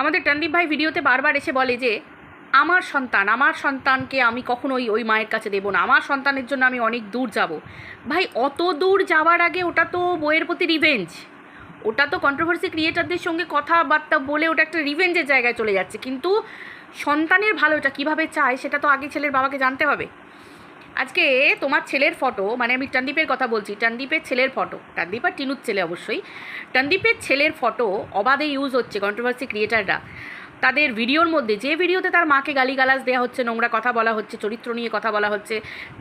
আমাদের টন্দীপ ভাই ভিডিওতে বারবার এসে বলে যে, আমার সন্তান, আমার সন্তানকে আমি কখনোই ওই মায়ের কাছে দেবো না। আমার সন্তানের জন্য আমি অনেক দূর যাব। ভাই, অত দূর যাওয়ার আগে ওটা তো বইয়ের প্রতি রিভেঞ্জ ওটা তো কন্ট্রোভার্সি ক্রিয়েটারদের সঙ্গে কথাবার্তা বলে ওটা একটা রিভেঞ্জের জায়গায় চলে যাচ্ছে। কিন্তু সন্তানের ভালোটা কীভাবে চায়, সেটা তো আগে ছেলের বাবাকে জানতে হবে। আজকে তোমার ছেলের ফটো মানে আমি টন্দীপের কথা বলছি, টন্দীপের ছেলের ফটো, টন্দীপ আর টিনুর ছেলে অবশ্যই। টন্দীপের ছেলের ফটো অবাধে ইউজ হচ্ছে কন্ট্রোভার্সি ক্রিয়েটাররা তাদের ভিডিওর মধ্যে, যে ভিডিওতে তার মাকে গালিগালাজ দেওয়া হচ্ছে, নোংরা কথা বলা হচ্ছে, চরিত্র নিয়ে কথা বলা হচ্ছে,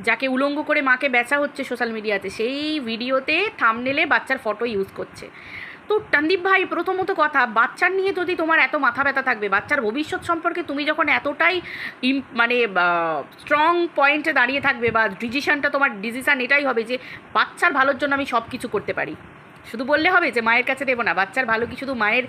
যাকে উলঙ্গ করে মাকে বেচা হচ্ছে সোশ্যাল মিডিয়াতে সেই ভিডিওতে থামনেলে বাচ্চার ফটো ইউজ করছে। তো টান্দীপ ভাই, প্রথমত কথা, বাচ্চার নিয়ে যদি তোমার এত মাথা ব্যথা থাকবে, বাচ্চার ভবিষ্যৎ সম্পর্কে তুমি যখন এতটাই মানে স্ট্রং পয়েন্টে দাঁড়িয়ে থাকবে বা ডিসিশানটা তোমার ডিসিশান এটাই হবে যে বাচ্চার ভালোর জন্য আমি সব কিছু করতে পারি। শুধু বললে হবে যে মায়ের কাছে দেবো না, বাচ্চার ভালো কি শুধু মায়ের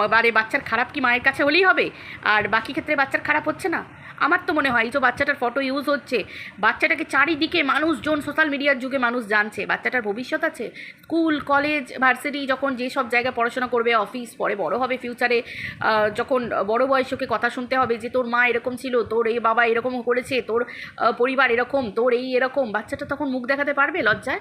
মানে বাচ্চার খারাপ কি মায়ের কাছে হলেই হবে? আর বাকি ক্ষেত্রে বাচ্চার খারাপ হচ্ছে না? আমার তো মনে হয় এই তো বাচ্চাটার ফটো ইউজ হচ্ছে, বাচ্চাটাকে চারিদিকে মানুষজন সোশ্যাল মিডিয়ার যুগে মানুষ জানছে, বাচ্চাটার ভবিষ্যৎ আছে? স্কুল কলেজ ভার্সিটি যখন যেসব জায়গায় পড়াশোনা করবে অফিস পরে বড় হবে ফিউচারে যখন বড় বয়সকে কথা শুনতে হবে যে তোর মা এরকম ছিল, তোর এই বাবা এরকম করেছে, তোর পরিবার এরকম, তোর এই এরকম, বাচ্চাটা তখন মুখ দেখাতে পারবে লজ্জায়?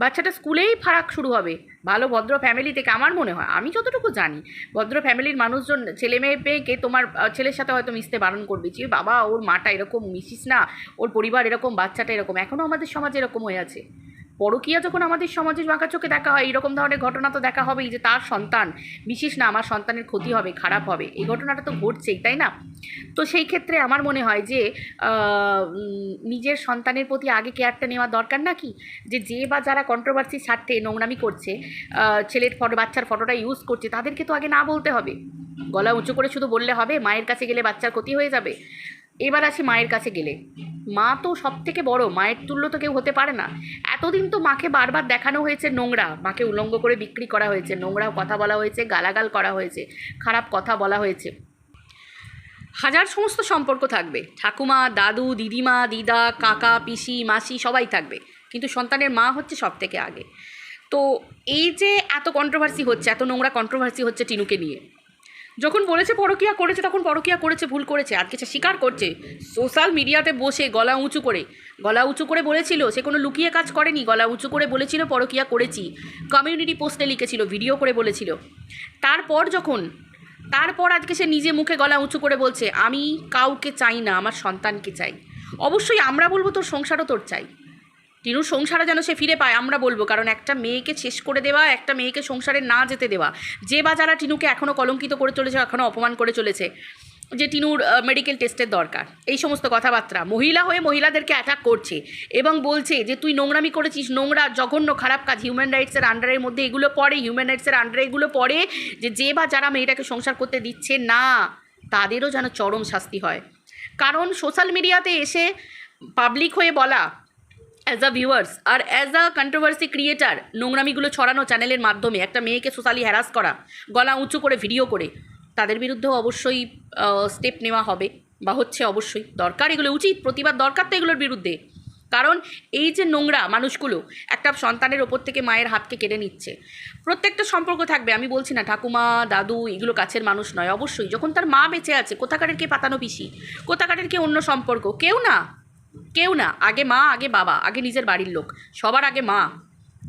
বাচ্চাটা স্কুলেই ফারাক শুরু হবে। ভালো, ভদ্র ফ্যামিলি থেকে আমার মনে হয়, আমি যতটুকু জানি, ভদ্র ফ্যামিলির মানুষজন ছেলে মেয়ে পেয়েকে তোমার ছেলের সাথে হয়তো মিশতে বারণ করবে। যে বাবা, ওর মাটা এরকম মিশিস না, ওর পরিবার এরকম, বাচ্চাটা এরকম এখনও আমাদের সমাজে এরকম হয়ে আছে। পরকীয়া যখন আমাদের সমাজে বাঁকা চোখে দেখা হয় এরকম ধরনের ঘটনা তো দেখা হবেই যে তার সন্তান, বিশেষ না আমার সন্তানের ক্ষতি হবে, খারাপ হবে, এই ঘটনাটা তো ঘটছেই, তাই না? তো সেই ক্ষেত্রে আমার মনে হয় যে নিজের সন্তানের প্রতি আগে কেয়ারটা নেওয়া দরকার নাকি? যে যে বা যারা কন্ট্রোভার্সি স্বার্থে নোংরামি করছে ছেলের ফটো, বাচ্চার ফটোটা ইউজ করছে, তাদেরকে তো আগে না বলতে হবে। গলা উঁচু করে শুধু বললে হবে, মায়ের কাছে গেলে বাচ্চার ক্ষতি হয়ে যাবে। এবার আসি মায়ের কাছে গেলে। মা তো সব থেকে বড়, মায়ের তুল্য তো কেউ হতে পারে না। এতদিন তো মাকে বারবার দেখানো হয়েছে নোংরা। মাকে উলঙ্গ করে বিক্রি করা হয়েছে নোংরা কথা বলা হয়েছে, গালাগাল করা হয়েছে, খারাপ কথা বলা হয়েছে। হাজার সমস্ত সম্পর্ক থাকবে। ঠাকুমা, দাদু, দিদিমা, দিদা, কাকা, পিসি, মাসি সবাই থাকবে। কিন্তু সন্তানের মা হচ্ছে সব থেকে আগে। তো এই যে এত কন্ট্রোভার্সি হচ্ছে, এত নোংরা কন্ট্রোভার্সি হচ্ছে টিনুকে নিয়ে যখন বলেছে পরকিয়া করেছে, তখন পরকিয়া করেছে, ভুল করেছে আজকে সে স্বীকার করছে। সোশ্যাল মিডিয়াতে বসে গলা উঁচু করে, গলা উঁচু করে বলেছিল, সে কোনো লুকিয়ে কাজ করেনি, গলা উঁচু করে বলেছিল, পরকিয়া করেছি। কমিউনিটি পোস্টে লিখেছিল ভিডিও করে বলেছিল। তারপর যখন, তারপর আজকে সে নিজে মুখে গলা উঁচু করে বলছে, আমি কাউকে চাই না, আমার সন্তানকে চাই। অবশ্যই আমরা বলব তোর সংসারও তোর চাই। টিনুর সংসারে যেন সে ফিরে পায়, আমরা বলব। কারণ একটা মেয়েকে শেষ করে দেওয়া, একটা মেয়েকে সংসারে না যেতে দেওয়া, যে বা যারা টিনুকে এখনও কলঙ্কিত করে চলেছে এখনও অপমান করে চলেছে, যে টিনুর মেডিকেল টেস্টের দরকার। এই সমস্ত কথাবার্তা। মহিলা হয়ে মহিলাদেরকে অ্যাটাক করছে এবং বলছে যে, তুই নোংরামি করেছিস, নোংরা, জঘন্য, খারাপ কাজ হিউম্যান রাইটসের আন্ডারের মধ্যে এগুলো পড়ে হিউম্যান রাইটসের আন্ডারে এগুলো পড়ে, যে যে বা যারা মেয়েটাকে সংসার করতে দিচ্ছে না, তাদেরও যেন চরম শাস্তি হয়। কারণ সোশ্যাল মিডিয়াতে এসে পাবলিক হয়ে বলা অ্যাজ আ ভিউয়ার্স আর অ্যাজ আ কন্ট্রোভার্সি ক্রিয়েটার নোংরামিগুলো ছড়ানো চ্যানেলের মাধ্যমে একটা মেয়েকে সোশ্যালি হ্যারাস করা, গলা উঁচু করে ভিডিও করে, তাদের বিরুদ্ধেও অবশ্যই স্টেপ নেওয়া হবে বা হচ্ছে অবশ্যই। দরকার এগুলো উচিত, প্রতিবাদ দরকার তো এগুলোর বিরুদ্ধে। কারণ এই যে নোংরা মানুষগুলো একটা সন্তানের ওপর থেকে মায়ের হাতকে কেড়ে নিচ্ছে। প্রত্যেকটা সম্পর্ক থাকবে, আমি বলছি না ঠাকুমা, দাদু, এগুলো কাছের মানুষ নয়, অবশ্যই। যখন তার মা বেঁচে আছে, কোথাকারের কে পাতানো পিসি? কোথাকারের কে অন্য সম্পর্ক? কেউ না। কেউ না আগে মা আগে বাবা আগে নিজের বাড়ির লোক সবার আগে মা।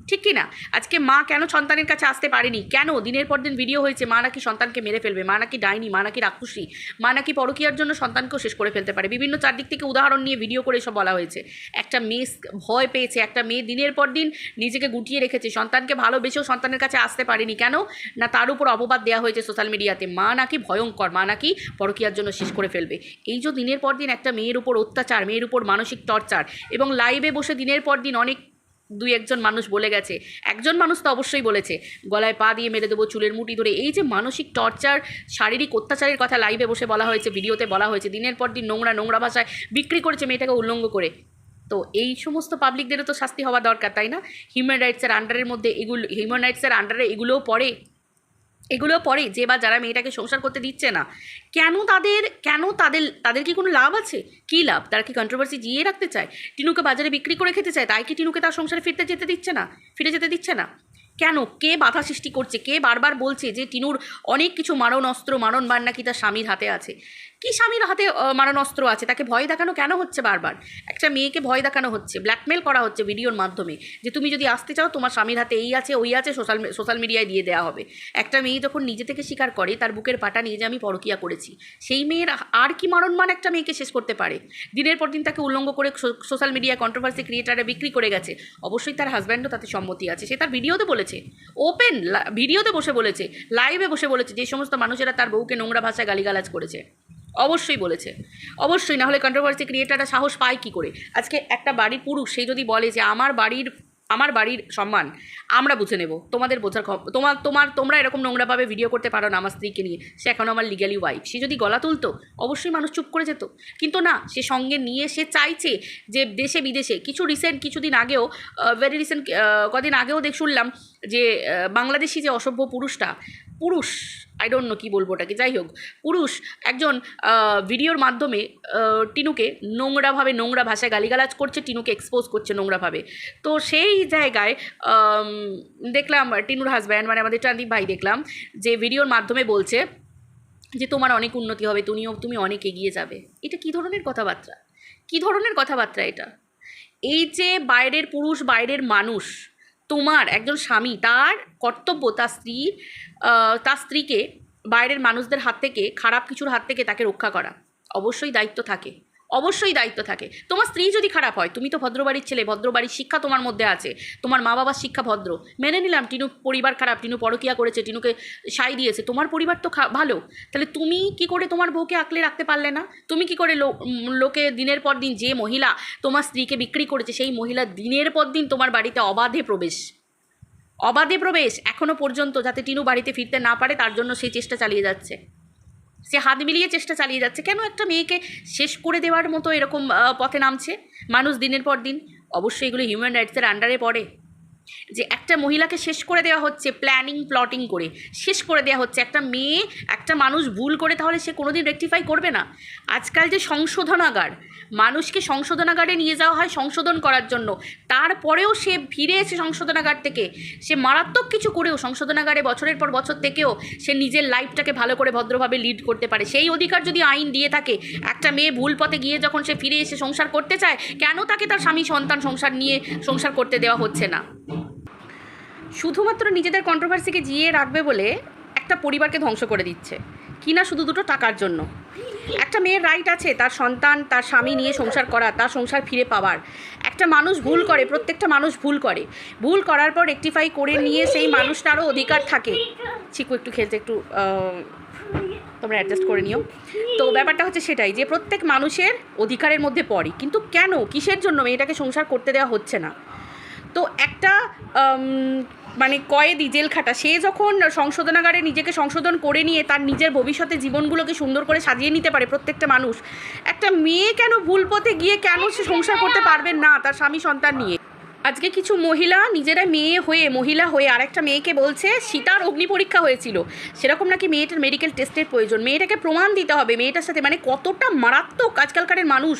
ঠিক কি না আজকে মা কেন সন্তানের কাছে আসতে পারেনি? কেন? দিনের পর দিন ভিডিও হয়েছে, মা নাকি সন্তানকে মেরে ফেলবে, মা নাকি ডাইনি, মা নাকি রাক্ষসী, মা নাকি পরকীয়ার জন্য সন্তানকেও শেষ করে ফেলতে পারে। বিভিন্ন চারদিক থেকে উদাহরণ নিয়ে ভিডিও করে সব বলা হয়েছে। একটা মেয়ে ভয় পেয়েছে, একটা মেয়ে দিনের পর দিন নিজেকে গুটিয়ে রেখেছে, সন্তানকে ভালোবেসেও সন্তানের কাছে আসতে পারেনি। কেন? না, তার উপর অপবাদ দেওয়া হয়েছে সোশ্যাল মিডিয়াতে মা নাকি ভয়ঙ্কর, মা নাকি পরকীয়ার জন্য শেষ করে ফেলবে। এই যে দিনের পর দিন একটা মেয়ের উপর অত্যাচার, মেয়ের উপর মানসিক টর্চার এবং লাইভে বসে দিনের পর দিন অনেক দুই একজন মানুষ বলে গেছে। একজন মানুষ তো অবশ্যই বলেছে। গলায় পা দিয়ে মেরে দেবো, চুলের মুটি ধরে। এই যে মানসিক টর্চার শারীরিক অত্যাচারের কথা লাইভে বসে বলা হয়েছে ভিডিওতে বলা হয়েছে, দিনের পর দিন নোংরা নোংরা ভাষায় বিক্রি করেছে মেয়েটাকে উল্লঙ্গ করে। তো এই সমস্ত পাবলিকদেরও তো শাস্তি হওয়া দরকার, তাই না? হিউম্যান রাইটসের আন্ডারের মধ্যে এগুলো হিউম্যান রাইটসের আন্ডারে এগুলোও পড়ে? এগুলো পরে যে বা যারা মেয়েটাকে সংসার করতে দিচ্ছে না, কেন তাদের কেন তাদের তাদের কি কোনো লাভ আছে? কি লাভ? তারা কি কন্ট্রোভার্সি জিয়ে রাখতে চায়? টিনুকে বাজারে বিক্রি করে খেতে চায়? তাই কি টিনুকে তার সংসারে ফিরতে যেতে দিচ্ছে না? ফিরে যেতে দিচ্ছে না? কেন? কে বাধা সৃষ্টি করছে? কে বারবার বলছে যে টিনুর অনেক কিছু মারণ অস্ত্র মারণ বান নাকি তার স্বামীর হাতে আছে? কি স্বামীর হাতে আহ, মারণ অস্ত্র আছে? তাকে ভয় দেখানো কেন হচ্ছে বারবার? একটা মেয়েকে ভয় দেখানো হচ্ছে ব্ল্যাকমেল করা হচ্ছে ভিডিওর মাধ্যমে যে তুমি যদি আসতে চাও তোমার স্বামীর হাতে এই আছে ওই আছে সোশ্যাল সোশ্যাল মিডিয়ায় দিয়ে দেওয়া হবে। একটা মেয়ে যখন নিজে থেকে স্বীকার করে তার বুকের পাটা নিয়ে যে আমি পরকিয়া করেছি সেই মেয়ের আর কি মারণমান একটা মেয়েকে শেষ করতে পারে? দিনের পর দিন তাকে উল্লঙ্ঘ করে সোশ্যাল মিডিয়া কন্ট্রোভার্সি ক্রিয়েটারে বিক্রি করে গেছে। অবশ্যই তার হাজব্যান্ডও তাতে সম্মতি আছে। সে তার ভিডিওতে বলেছে। ওপেন ভিডিওতে বসে বলেছে লাইভে বসে বলেছে যে সমস্ত মানুষেরা তার বউকে নোংরা ভাষায় গালিগালাজ করেছে। অবশ্যই বলেছে। অবশ্যই না হলে কন্ট্রোভার্সি ক্রিয়েটাররা সাহস পায় কি করে? আজকে একটা বাড়ির পুরুষ, সে যদি বলে যে আমার বাড়ির আমার বাড়ির সম্মান আমরা বুঝে নেব। তোমাদের বোঝার তোমার তোমার, তোমরা এরকম নোংরাভাবে ভিডিও করতে পারো না আমার স্ত্রীকে নিয়ে। সে এখন আমার লিগালি ওয়াইফ সে যদি গলা তুলতো, অবশ্যই মানুষ চুপ করে যেত। কিন্তু না, সে সঙ্গে নিয়ে সে চাইছে যে দেশে বিদেশে। কিছু রিসেন্ট কিছুদিন আগেও ভেরি রিসেন্ট কদিন আগেও দেখ শুনলাম যে বাংলাদেশি যে অসভ্য পুরুষটা, পুরুষ আই ডোন্ট নো কী বলব ওটাকে। যাই হোক পুরুষ একজন ভিডিওর মাধ্যমে টিনুকে নোংরাভাবে নোংরা ভাষায় গালিগালাজ করছে, টিনুকে এক্সপোজ করছে নোংরাভাবে। তো সেই জায়গায় দেখলাম টিনুর হাজব্যান্ড মানে আমাদের চান্দিপ ভাই দেখলাম, যে ভিডিওর মাধ্যমে বলছে যে, তোমার অনেক উন্নতি হবে, তুমিও, তুমি অনেক এগিয়ে যাবে। এটা কী ধরনের কথাবার্তা? কী ধরনের কথাবার্তা এটা? এই যে বাইরের পুরুষ, বাইরের মানুষ তোমার, একজন স্বামী, তার কর্তব্য, তার স্ত্রী তার স্ত্রীকে বাইরের মানুষদের হাত থেকে, খারাপ কিছুর হাত থেকে তাকে রক্ষা করা। অবশ্যই দায়িত্ব থাকে। অবশ্যই দায়িত্ব থাকে। তোমার স্ত্রী যদি খারাপ হয়, তুমি তো ভদ্রবাড়ির ছেলে, ভদ্রবাড়ির শিক্ষা তোমার মধ্যে আছে। তোমার মা বাবার শিক্ষা ভদ্র। মেনে নিলাম, টিনু পরিবার খারাপ, টিনু পরকিয়া করেছে, টিনুকে সাই দিয়েছে, তোমার পরিবার তো ভালো। তাহলে তুমি কি করে তোমার বউকে আঁকলে রাখতে পারলে না? তুমি কি করে লোকে দিনের পর দিন, যে মহিলা তোমার স্ত্রীকে বিক্রি করেছে, সেই মহিলা দিনের পর দিন তোমার বাড়িতে অবাধে প্রবেশ। অবাধে প্রবেশ এখনও পর্যন্ত, যাতে টিনু বাড়িতে ফিরতে না পারে, তার জন্য সেই চেষ্টা চালিয়ে যাচ্ছে। সে হাত মিলিয়ে চেষ্টা চালিয়ে যাচ্ছে। কেন একটা মেয়েকে শেষ করে দেওয়ার মতো এরকম পথে নামছে? মানুষ দিনের পর দিন, অবশ্যই এগুলো হিউম্যান রাইটসের আন্ডারে পড়ে। যে একটা মহিলাকে শেষ করে দেওয়া হচ্ছে প্ল্যানিং প্লটিং করে। শেষ করে দেওয়া হচ্ছে। একটা মেয়ে, একটা মানুষ ভুল করে তাহলে সে কোনোদিন রেকটিফাই করবে না। আজকাল যে সংশোধনাগার, মানুষকে সংশোধনাগারে নিয়ে যাওয়া হয় সংশোধন করার জন্য। তারপরেও সে ফিরে এসে সংশোধনাগার থেকে, সে মারাত্মক কিছু করেও সংশোধনাগারে বছরের পর বছর থেকেও সে নিজের লাইফটাকে ভালো করে ভদ্রভাবে লিড করতে পারে। সেই অধিকার যদি আইন দিয়ে থাকে, একটা মেয়ে ভুল পথে গিয়ে যখন সে ফিরে এসে সংসার করতে চায়, কেন তাকে তার স্বামী, সন্তান সংসার নিয়ে সংসার করতে দেওয়া হচ্ছে না? শুধুমাত্র নিজেদের কন্ট্রোভার্সিকে জিয়ে রাখবে বলে একটা পরিবারকে ধ্বংস করে দিচ্ছে। কিনা শুধু দুটো টাকার জন্য। একটা মেয়ের রাইট আছে, তার সন্তান, তার স্বামী নিয়ে সংসার করা, তার সংসার ফিরে পাওয়ার। একটা মানুষ ভুল করে, প্রত্যেকটা মানুষ ভুল করে। ভুল করার পর রেকটিফাই করে নিয়ে সেই মানুষটারও অধিকার থাকে। চিকু একটু খেলতে, একটু তোমরা অ্যাডজাস্ট করে নিও। তো ব্যাপারটা হচ্ছে সেটাই, যে প্রত্যেক মানুষের অধিকারের মধ্যে পড়ে। কিন্তু কেন? কিসের জন্য? মেয়েটাকে সংসার করতে দেওয়া হচ্ছে না। তো একটা মানে কয়েদি জেল খাটা সে যখন সংশোধনাগারে নিজেকে সংশোধন করে নিয়ে তার নিজের ভবিষ্যতে জীবনগুলোকে সুন্দর করে সাজিয়ে নিতে পারে প্রত্যেকটা মানুষ, একটা মেয়ে কেন ভুল পথে গিয়ে কেন সে সংসার করতে পারবে না তার স্বামী সন্তান নিয়ে? আজকে কিছু মহিলা নিজেরা মেয়ে হয়ে, মহিলা হয়ে আরেকটা মেয়েকে বলছে, সীতার অগ্নি পরীক্ষা হয়েছিল। সেরকম নাকি মেয়েটার মেডিকেল টেস্টের প্রয়োজন। মেয়েটাকে প্রমাণ দিতে হবে। মেয়েটার সাথে মানে কতটা মারাত্মক আজকালকারের মানুষ?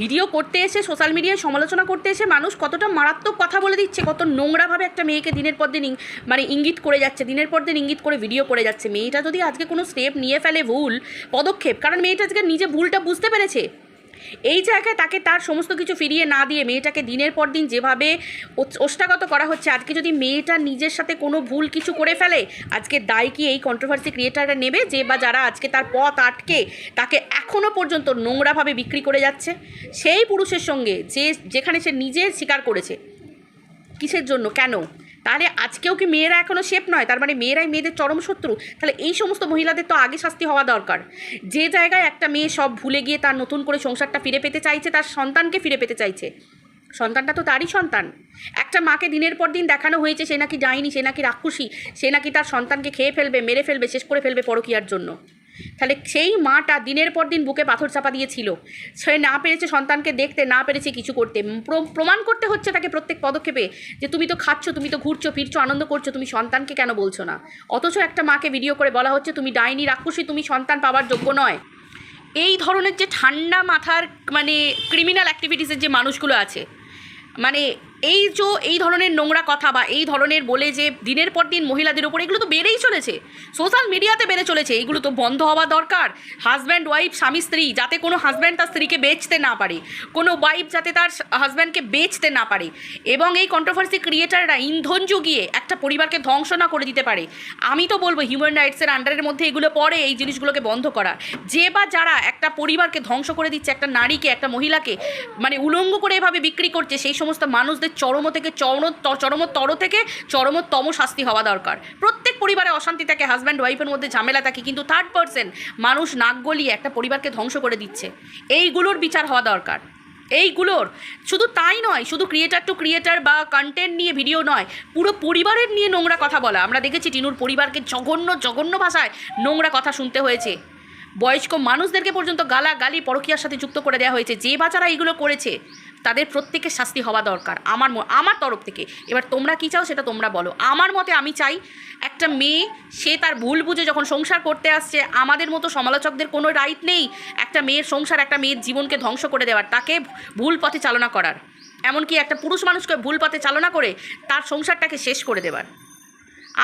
ভিডিও করতে এসে, সোশ্যাল মিডিয়ায় সমালোচনা করতে এসে মানুষ কতটা মারাত্মক কথা বলে দিচ্ছে, কত নোংরাভাবে একটা মেয়েকে দিনের পর দিন মানে ইঙ্গিত করে যাচ্ছে, দিনের পর দিন ইঙ্গিত করে ভিডিও করে যাচ্ছে। মেয়েটা যদি আজকে কোনো স্টেপ নিয়ে ফেলে ভুল, পদক্ষেপ, কারণ মেয়েটা আজকে নিজে ভুলটা বুঝতে পেরেছে। এই জায়গায় তাকে তার সমস্ত কিছু ফিরিয়ে না দিয়ে মেয়েটাকে দিনের পর দিন যেভাবে ওষ্ঠাগত করা হচ্ছে, আজকে যদি মেয়েটা নিজের সাথে কোনো ভুল কিছু করে ফেলে, আজকে দায় কি এই কন্ট্রোভার্সি ক্রিয়েটাররা নেবে যে বা যারা আজকে তার পথ আটকে তাকে এখনও পর্যন্ত নোংরাভাবে বিক্রি করে যাচ্ছে? সেই পুরুষের সঙ্গে যে যেখানে সে নিজে স্বীকার করেছে, কিসের জন্য, কেন? তাহলে আজকেও কি মেয়েরা এখনও শেপ নয়? তার মানে মেয়েরাই মেয়েদের চরম শত্রু? তাহলে এই সমস্ত মহিলাদের তো আগে শাস্তি হওয়া দরকার। যে জায়গায় একটা মেয়ে সব ভুলে গিয়ে তার নতুন করে সংসারটা ফিরে পেতে চাইছে, তার সন্তানকে ফিরে পেতে চাইছে। সন্তানটা তো তারই সন্তান। একটা মাকে দিনের পর দিন দেখানো হয়েছে, সে নাকি যায়নি সে নাকি রাক্ষসী, সে নাকি তার সন্তানকে খেয়ে ফেলবে, মেরে ফেলবে, শেষ করে ফেলবে পরকিয়ার জন্য। তাহলে সেই মাটা দিনের পর দিন বুকে পাথর চাপা দিয়েছিল। সে না পেরেছে সন্তানকে দেখতে, না পেরেছে কিছু করতে। প্র- প্রমাণ করতে হচ্ছে তাকে প্রত্যেক পদক্ষেপে যে তুমি তো খাচ্ছ, তুমি তো ঘুরছো, ফিরছো, আনন্দ করছ, তুমি সন্তানকে কেন বলছো না? অথচ একটা মাকে ভিডিও করে বলা হচ্ছে, তুমি ডাইনি রাক্ষসী, তুমি সন্তান পাওয়ার যোগ্য নয়। এই ধরনের যে ঠান্ডা মাথার মানে ক্রিমিনাল অ্যাক্টিভিটিসের যে মানুষগুলো আছে মানে এই যে এই ধরনের নোংরা কথা বা এই ধরনের বলে যে দিনের পর দিন মহিলাদের উপর, এগুলো তো বেড়েই চলেছে। সোশ্যাল মিডিয়াতে বেড়ে চলেছে। এগুলো তো বন্ধ হওয়া দরকার। হাজব্যান্ড ওয়াইফ স্বামী, স্ত্রী, যাতে কোনো হাজব্যান্ড তার স্ত্রীকে বেচতে না পারে। কোনো ওয়াইফ যাতে তার হাজব্যান্ডকে বেচতে না পারে। এবং এই কন্ট্রোভার্সি ক্রিয়েটাররা ইন্ধন জুগিয়ে একটা পরিবারকে ধ্বংস না করে দিতে পারে। আমি তো বলব হিউম্যান রাইটসের আন্ডারের মধ্যে এগুলো পড়ে এই জিনিসগুলোকে বন্ধ করা। যে বা যারা একটা পরিবারকে ধ্বংস করে দিচ্ছে, একটা নারীকে, একটা মহিলাকে মানে উলঙ্গ করে এভাবে বিক্রি করছে, সেই সমস্ত মানুষদের চরম থেকে চরম চরমতর থেকে চরমতম শাস্তি হওয়া দরকার। প্রত্যেক পরিবারে অশান্তি থাকে হাজব্যান্ড ওয়াইফের মধ্যে ঝামেলা থাকে, কিন্তু থার্ড পার্সন মানুষ নাক গলিয়ে একটা পরিবারকে ধ্বংস করে দিচ্ছে। এইগুলোর বিচার হওয়া দরকার। এইগুলোর শুধু তাই নয়, শুধু ক্রিয়েটার টু ক্রিয়েটার বা কন্টেন্ট নিয়ে ভিডিও নয়, পুরো পরিবারের নিয়ে নোংরা কথা বলা। আমরা দেখেছি টিনুর পরিবারকে জঘন্য জঘন্য ভাষায় নোংরা কথা শুনতে হয়েছে। বয়স্ক মানুষদেরকে পর্যন্ত গালা গালি পরকীয়ার সাথে যুক্ত করে দেওয়া হয়েছে। যে বাচ্চারা এইগুলো করেছে, তাদের প্রত্যেকের শাস্তি হওয়া দরকার। আমার আমার তরফ থেকে। এবার তোমরা কি চাও সেটা তোমরা বলো। আমার মতে আমি চাই, একটা মেয়ে, সে তার ভুল বুঝে যখন সংসার করতে আসছে, আমাদের মতো সমালোচকদের কোনো রাইট নেই একটা মেয়ের সংসার, একটা মেয়ের জীবনকে ধ্বংস করে দেওয়ার, তাকে ভুল পথে চালনা করার। এমনকি একটা পুরুষ মানুষকে ভুল পথে চালনা করে তার সংসারটাকে শেষ করে দেওয়ার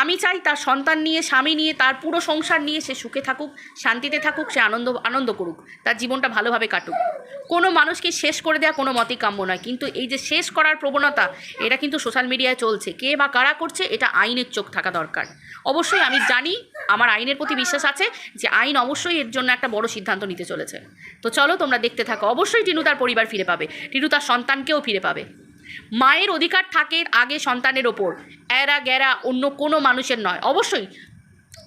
আমি চাই তার সন্তান নিয়ে, স্বামী নিয়ে, তার পুরো সংসার নিয়ে সে সুখে থাকুক, শান্তিতে থাকুক, সে আনন্দ আনন্দ করুক, তার জীবনটা ভালোভাবে কাটুক। কোনো মানুষকে শেষ করে দেওয়া কোনো মতেই কাম্য নয়, কিন্তু এই যে শেষ করার প্রবণতা, এটা কিন্তু সোশ্যাল মিডিয়ায় চলছে। কে বা কারা করছে, এটা আইনের চোখ থাকা দরকার। অবশ্যই আমি জানি, আমার আইনের প্রতি বিশ্বাস আছে যে আইন অবশ্যই এর জন্য একটা বড় সিদ্ধান্ত নিতে চলেছে। তো চলো তোমরা দেখতে থাকো। অবশ্যই টিনু তার পরিবার ফিরে পাবে। টিনু তার সন্তানকেও ফিরে পাবে। মায়ের অধিকার থাকে আগে সন্তানের ওপর। এরা গ্যারা অন্য কোনো মানুষের নয়। অবশ্যই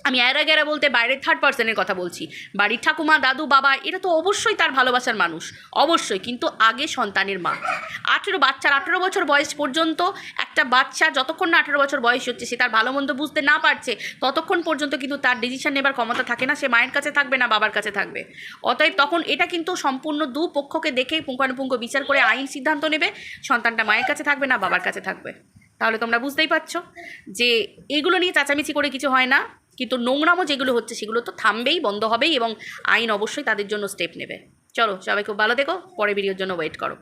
আমি এরা গ্যারা বলতে বাইরের থার্ড পার্সনের কথা বলছি। বাড়ির ঠাকুমা, দাদু, বাবা, এরা তো অবশ্যই তার ভালোবাসার মানুষ। অবশ্যই, কিন্তু আগে সন্তানের মা। আঠেরো বাচ্চার আঠেরো বছর বয়স পর্যন্ত একটা বাচ্চা যতক্ষণ না আঠেরো বছর বয়স হচ্ছে, সে তার ভালো মন্দ বুঝতে না পারছে, ততক্ষণ পর্যন্ত কিন্তু তার ডিসিশন নেবার ক্ষমতা থাকে না, সে মায়ের কাছে থাকবে না, বাবার কাছে থাকবে। অতএব তখন এটা কিন্তু সম্পূর্ণ দু পক্ষকে দেখে পুঙ্খানুপুঙ্খ বিচার করে আইন সিদ্ধান্ত নেবে, সন্তানটা মায়ের কাছে থাকবে না, বাবার কাছে থাকবে। তাহলে তোমরা বুঝতেই পারছ যে এগুলো নিয়ে চাচামিচি করে কিছু হয় না। কিন্তু নোংরামো যেগুলো হচ্ছে সেগুলো তো থামবেই, বন্ধ হবেই এবং আইন অবশ্যই তাদের জন্য স্টেপ নেবে। চলো, সবাই খুব ভালো দেখো পরে ভিডিওর জন্য ওয়েট করো।